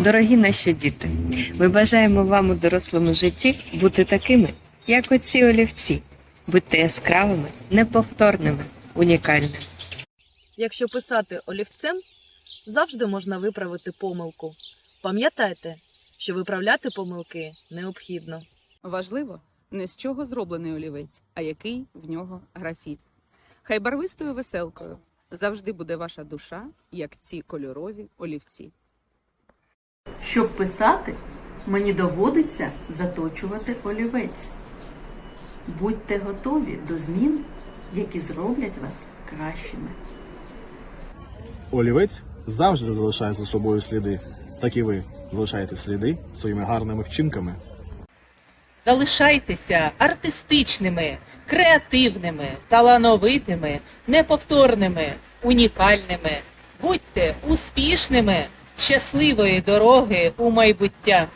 Дорогі наші діти, ми бажаємо вам у дорослому житті бути такими, як оці олівці. Будьте яскравими, неповторними, унікальними. Якщо писати олівцем, завжди можна виправити помилку. Пам'ятайте, що виправляти помилки необхідно. Важливо не з чого зроблений олівець, а який в нього графіт. Хай барвистою веселкою завжди буде ваша душа, як ці кольорові олівці. Щоб писати, мені доводиться заточувати олівець. Будьте готові до змін, які зроблять вас кращими. Олівець завжди залишає за собою сліди, так і ви залишаєте сліди своїми гарними вчинками. Залишайтеся артистичними, креативними, талановитими, неповторними, унікальними. Будьте успішними, щасливої дороги у майбуття.